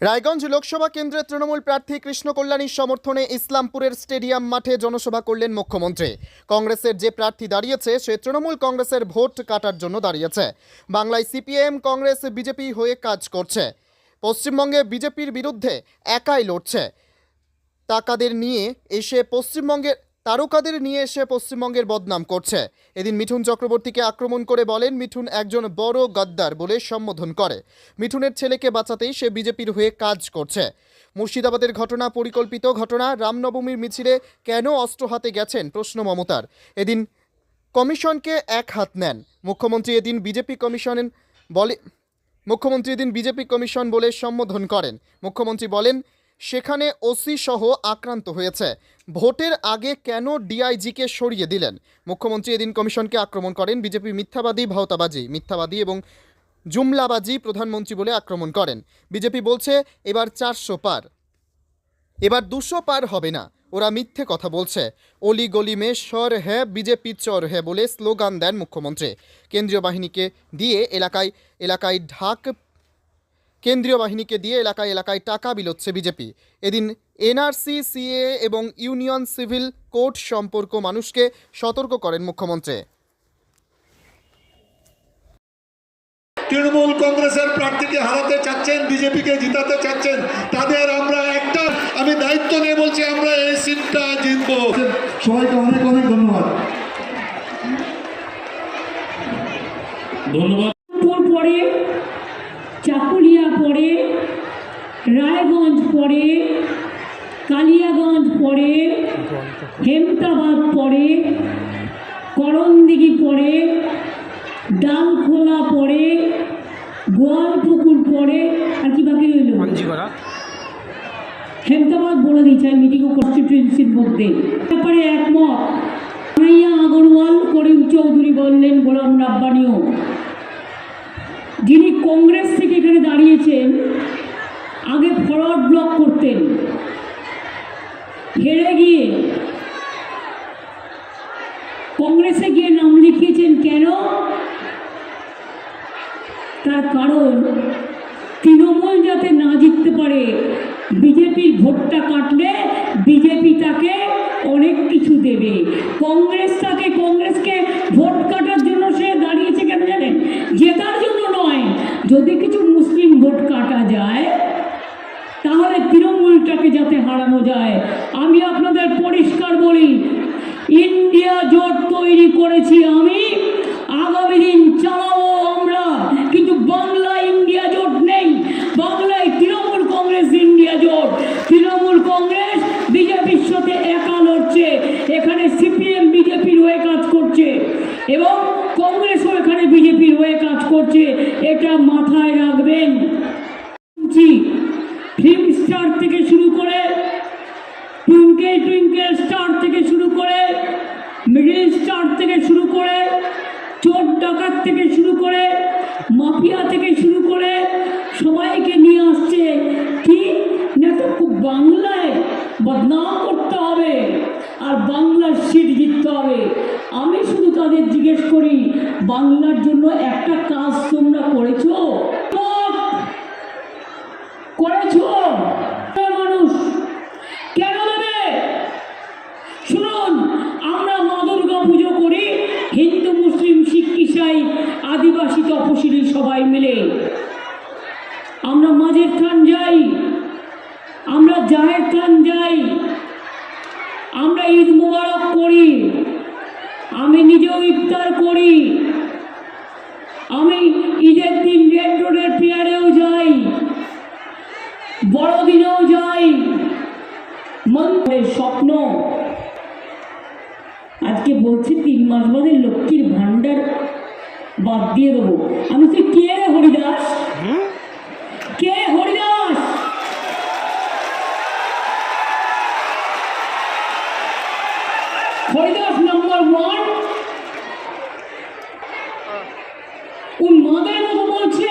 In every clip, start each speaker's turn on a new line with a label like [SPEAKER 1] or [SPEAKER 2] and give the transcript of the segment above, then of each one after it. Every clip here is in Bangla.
[SPEAKER 1] রায়গঞ্জ লোকসভা কেন্দ্রের তৃণমূল প্রার্থী কৃষ্ণ কল্যাণীর সমর্থনে ইসলামপুরের স্টেডিয়াম মাঠে জনসভা করলেন মুখ্যমন্ত্রী। কংগ্রেসের যে প্রার্থী দাঁড়িয়েছে, সে তৃণমূল কংগ্রেসের ভোট কাটার জন্য দাঁড়িয়েছে। বাংলায় সিপিএম, কংগ্রেস, বিজেপি হয়ে কাজ করছে। পশ্চিমবঙ্গে বিজেপির বিরুদ্ধে একাই লড়ছে। টাকাদের নিয়ে এসে পশ্চিমবঙ্গের তারকাদের নিয়ে এসে পশ্চিমবঙ্গের বদনাম করছে। এদিন মিঠুন চক্রবর্তীকে আক্রমণ করে বলেন, মিঠুন একজন বড় গদ্দার বলে সম্বোধন করে। মিঠুনের ছেলেকে বাঁচাতেই সে বিজেপির হয়ে কাজ করছে। মুর্শিদাবাদের ঘটনা পরিকল্পিত ঘটনা, রামনবমীর মিছিলে কেন অস্ত্র হাতে গেছেন প্রশ্ন মমতার। এদিন কমিশনকে এক হাত নেন। মুখ্যমন্ত্রী এদিন বিজেপি কমিশন বলে, মুখ্যমন্ত্রী এদিন বিজেপি কমিশন বলে সম্বোধন করেন। মুখ্যমন্ত্রী বলেন সেখানে ওসি সহ আক্রান্ত হয়েছে। ভোটের আগে কেন ডিআইজিকে সরিয়ে দিলেন? মুখ্যমন্ত্রী এদিন কমিশনকে আক্রমণ করেন। বিজেপি মিথ্যাবাদী, ভাওতাবাজি, মিথ্যাবাদী এবং জুমলাবাজি প্রধানমন্ত্রী বলে আক্রমণ করেন। বিজেপি বলছে, এবার চারশো পার। এবার দুশো পার হবে না। ওরা মিথ্যে কথা বলছে। অলি গলি মে স্বর হ্যাঁ বিজেপি চর হ্যাঁ বলে স্লোগান দেন মুখ্যমন্ত্রী। কেন্দ্রীয় বাহিনীকে দিয়ে এলাকায় এলাকায় ঢাক কেন্দ্রীয় বাহিনীকে দিয়ে এলাকায় এলাকায় টাকা বিলোচ্ছে বিজেপি। এদিন এনআরসি সিএ এবং ইউনিয়ন সিভিল কোড সম্পর্ক মানুষকে সতর্ক করেন মুখ্যমন্ত্রী।
[SPEAKER 2] তৃণমূল কংগ্রেসের প্রার্থীকে হারাতে চাচ্ছেন বিজেপিকে জিতাতে চাচ্ছেন তাদের আমরা একটা আমি দায়িত্ব নিয়ে বলছি আমরা এই সিটটা জিতবো। সবাইকে অনেক অনেক ধন্যবাদ।
[SPEAKER 3] ধন্যবাদ।
[SPEAKER 4] পুর পড়ে চাকুলিয়া পড়ে রায়গঞ্জ পড়ে কালিয়াগঞ্জ পড়ে হেমতাবাদ পড়ে করণদিঘি পড়ে ডালখোলা পড়ে গোয়ালপুকুর পড়ে আর কি বাকি রইল? হেমতাবাদ বলে দিয়েছে আমি মিটিং কনস্টিটিউয়েন্সির মধ্যে। ব্যাপারে একমত। কানাইয়া আগরওয়াল করিম চৌধুরী বললেন গোলাম রাব্বানিও। যিনি কংগ্রেস থেকে এখানে দাঁড়িয়েছেন, আগে ফরওয়ার্ড ব্লক করতেন। হেরে গিয়ে কংগ্রেসে গিয়ে নাম লিখিয়েছেন কেন? তার কারণ, তৃণমূল যাতে না জিততে পারে, বিজেপির ভোটটা কাটলে বিজেপি তাকে অনেক কিছু দেবে। কংগ্রেস তাকে, কংগ্রেসকে ভোট কাটার জন্য সে দাঁড়িয়েছে কেন জানেন? জেতার জন্য নয়, যদি কিছু মুসলিম ভোট কাটা যায় তাহলে তৃণমূলটাকে যাতে হারানো যায়। আমি আপনাদের পরিষ্কার বলি, ইন্ডিয়া জোট তৈরি করেছি আমি, আগামী দিন চালাবো আমরা। কিন্তু বাংলা ইন্ডিয়া জোট নেই। বাংলায় তৃণমূল কংগ্রেস, ইন্ডিয়া জোট। তৃণমূল কংগ্রেস বিজেপির সাথে একা লড়ছে। এখানে সিপিএম বিজেপির হয়ে কাজ করছে এবং কংগ্রেসও এখানে বিজেপির হয়ে কাজ করছে। এটা মাথায় রাখবেন। স্টার থেকে শুরু করে টুইঙ্কেল টুইঙ্কেল স্টার থেকে শুরু করে মিডিল স্টার থেকে শুরু করে চোর ডাকাত থেকে শুরু করে মাফিয়া থেকে শুরু করে সবাইকে নিয়ে আসছে। কি? না তো বাংলায় বদনাম করতে হবে আর বাংলার সিট জিততে হবে। আমি শুধু তাদের জিজ্ঞেস করি, বাংলার জন্য একটা কাজ তোমরা করেছ মানুষ কেন দেবে শুনুন আমরা মা দুর্গা পুজো করি হিন্দু মুসলিম শিখ আদিবাসী তপশিলি সবাই মিলে। আমরা মাঝের থান যাই, আমরা জাহের থান যাই, আমরা ঈদ মোবারক করি, আমি নিজেও ইফতার করি, আমি ঈদের দিন রেড রোডের পেয়ারেও যাই, বড়দিনেও যাই। মন্ত্রের স্বপ্ন। আজকে বলছে তিন মাস বাদে লক্ষ্মীর ভাণ্ডার বাদ দিয়ে দেবো। আমি তুই কে রে হরিদাস? কে হরিদাস? হরিদাস নাম্বার ওয়ান ওই মাদের মতো বলছে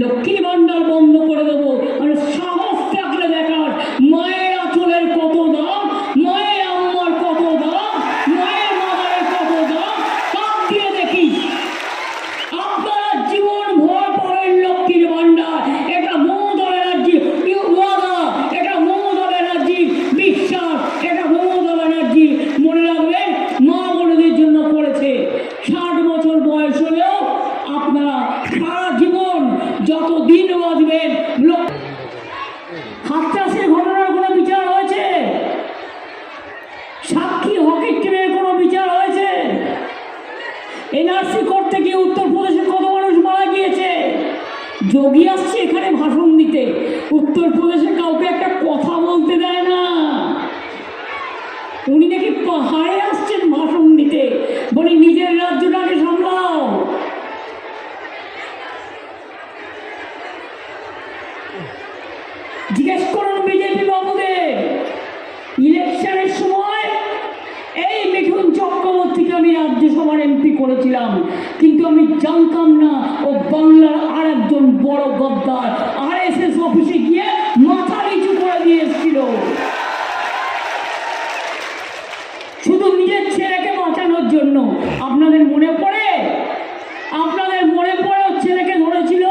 [SPEAKER 4] লক্ষ্মীর ভাণ্ডার বন্ধ করে দেবো আর সাহস থাকলে দেখার মায়ের আঁচলের কত দাম মায়ের আম্মার কত দাম মায়ের মাদারের কত দাম কাপ দিয়ে দেখি আপনারা জীবন ভর পড়েন লক্ষ্মীর ভাণ্ডার এটা মৌ দলের যতদিন বাঁচবেন হাত চাষের ঘটনার কোনো বিচার হয়েছে? সাক্ষী হকির টিমের কোনো বিচার হয়েছে? এনআরসি করতে গিয়ে উত্তরপ্রদেশে কত মানুষ মারা গিয়েছে? যোগী আসছে এখানে ভাষণ দিতে। উত্তরপ্রদেশে কাউকে একটা কথা বলতে দেয় না। উনি নাকি পাহাড়ে আসছেন ভাষণ দিতে বলে নিজের রাজ্যটাকে সামলাও জিজ্ঞেস করুন বিজেপি বাবুদের ইলেকশনের সময় এই মিঠুন চক্রবর্তীকে আমি রাজ্যসভার এমপি করেছিলাম কিন্তু আমি জানতাম না ও বাংলার আর একজন বড় গদ্দার। আর এস এস অফিসে গিয়ে মাথা নিচু করে দিয়ে এসেছিল। শুধু নিজের ছেলেকে বাঁচানোর জন্য। আপনাদের মনে পড়ে? আপনাদের মনে পড়ে ছেলেকে ধরেছিল?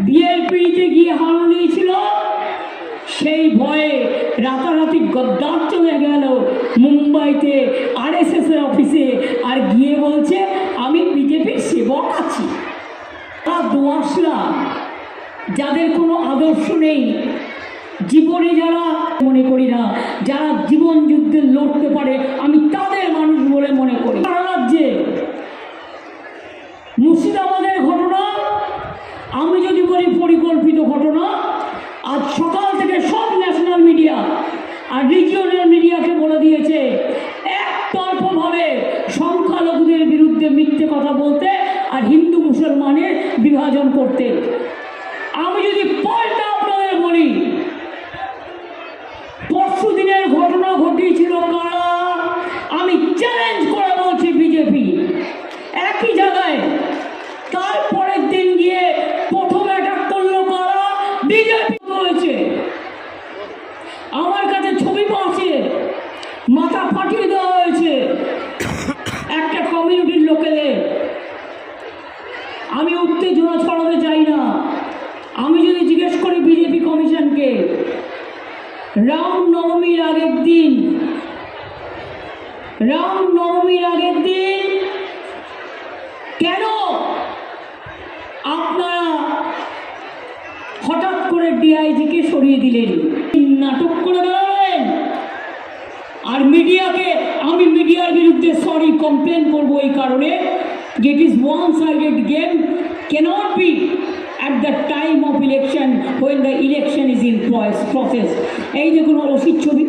[SPEAKER 4] বিয়ের পিড়িতে গিয়ে হাল দিয়েছিল? সেই ভয়ে রাতারাতি গদ্দার চলে গেল মুম্বাইতে আর এস এর অফিসে। আর গিয়ে বলছে, আমি বিজেপির সেবক আছি। তা দোয়াশরা যাদের কোনো আদর্শ নেই, জীবনে যারা মনে করি না, যারা জীবন যুদ্ধে লড়তে পারে আমি তাদের মানুষ বলে মনে করি সারা রাজ্যে মুর্শিদাবাদের ঘটনা আমি যদি বলি পরিকল্পিত ঘটনা আজ সকাল থেকে সব ন্যাশনাল মিডিয়া আর রিজিওনাল মিডিয়াকে বলে দিয়েছে একতরফাভাবে সংখ্যালঘুদের বিরুদ্ধে মিথ্যে কথা বলতে আর হিন্দু মুসলমানের বিভাজন করতে। আমি যদি পাল্টা আপনাদের বলি, পরশু দিনের ঘটনা ঘটিয়েছিল কারা? আমি চ্যালেঞ্জ করে বলছি বিজেপি একই জায়গায়, তারপরের দিন গিয়ে প্রথম অ্যাটাক করল কারা? বিজেপি হয়েছে আমার কাছে ছবি পাচ্ছে, মাথা ফাটিয়ে দেওয়া হয়েছে। একটা কমিউনিটির লোকেদের আমি উত্তেজনা ছড়াতে চাই না আমি যদি জিজ্ঞেস করি বিজেপি কমিশনকে রাম নবমীর আগের দিন। রাম নবমীর আগের দিন কেন আপনারা হঠাৎ করে ডিআইজিকে সরিয়ে দিলেন? নাটক করে বেড়ালেন? আর মিডিয়াকে, আমি মিডিয়ার বিরুদ্ধে সরি কমপ্লেন করব এই কারণে। যে it is one sided game cannot be at the time of election when the election is in proce- process এই দেখুন অসিত ছবি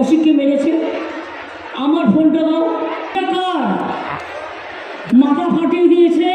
[SPEAKER 4] অসিতকে মেরেছে আমার ফোনটা দাও মাথা ফাটিয়ে দিয়েছে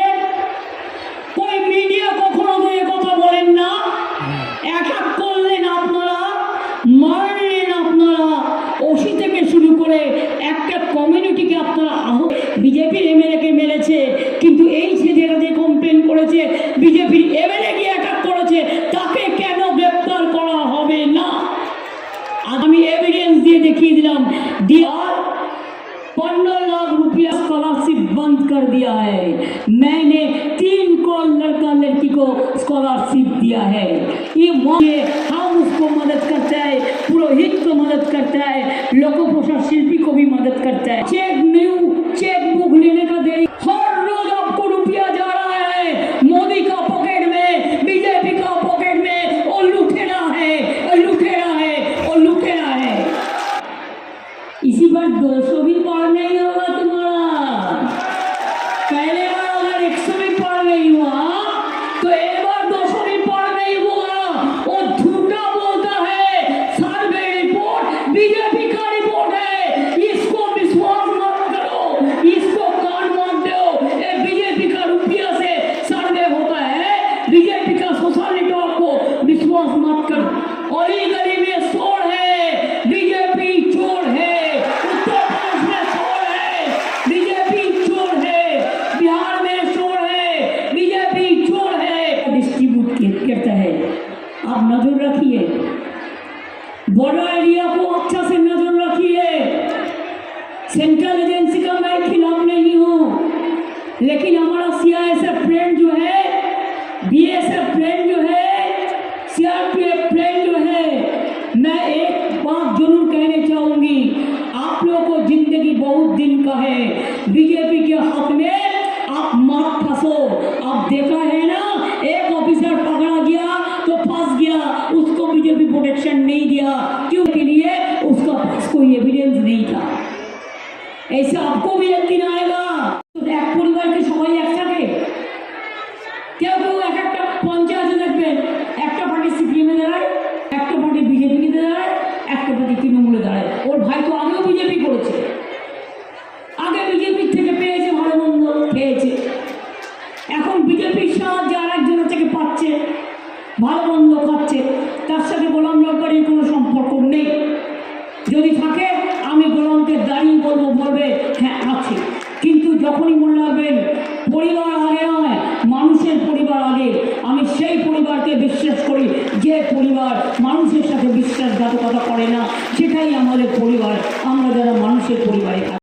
[SPEAKER 4] मैंने तीन को लड़का लड़की को स्कॉलरशिप दिया है? ये हम उसको मदद करता है, पुरोहित को मदद करता है लोको पोषण शिल्पी को भी मदद करता है। चेक न्यू, चेक बुक लेने का देरी करता है। आप नज़र रखिए। बॉर्डर एरिया को अच्छा से नज़र रखिए। सेंट्रल एजेंसी का मैं खिलाफ नहीं हूँ। लेकिन हमारा सीआईएसएफ फ्रेंड जो है बीएसएफ फ्रेंड जो है सीआर গোলাম রব্বারির কোনো সম্পর্ক নেই। যদি থাকে, আমি গোলামকে দাঁড়িয়ে বলব, বলবে হ্যাঁ আছে। কিন্তু যখনই মনে রাখবেন, পরিবার আগে নয়, মানুষের পরিবার আগে। আমি সেই পরিবারকে বিশ্বাস করি, যে পরিবার মানুষের সাথে বিশ্বাসঘাতকতা করে না। সেটাই আমাদের পরিবার। আমরা যারা মানুষের পরিবারে